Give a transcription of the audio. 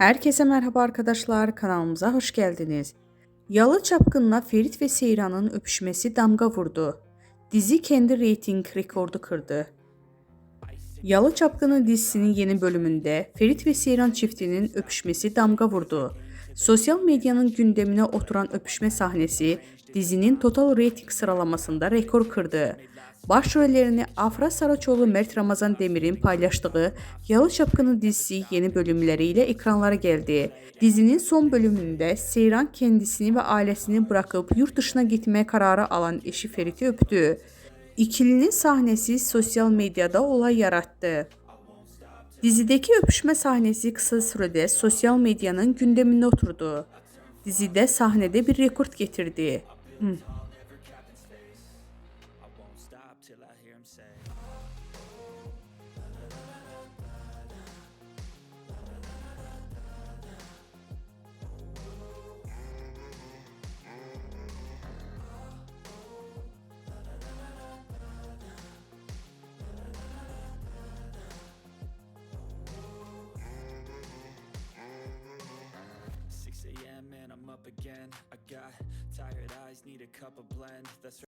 Herkese merhaba arkadaşlar, kanalımıza hoş geldiniz. Yalı Çapkın'la Ferit ve Seyran'ın öpüşmesi damga vurdu. Dizi kendi reyting rekordu kırdı. Yalı Çapkını dizisinin yeni bölümünde Ferit ve Seyran çiftinin öpüşmesi damga vurdu. Sosyal medyanın gündemine oturan öpüşme sahnesi dizinin total reyting sıralamasında rekor kırdı. Başrollerini Afra Saraçoğlu Mert Ramazan Demir'in paylaştığı Yalı Çapkını dizisi yeni bölümleriyle ekranlara geldi. Dizinin son bölümünde Seyran kendisini ve ailesini bırakıp yurt dışına gitmeye kararı alan eşi Ferit'i öptü. İkilinin sahnesi sosyal medyada olay yarattı. Dizideki öpüşme sahnesi kısa sürede sosyal medyanın gündemine oturdu. Dizide sahnede bir rekord getirdi. Hı. stop till I hear him say up again. I got tired eyes, need a cup of blend. That's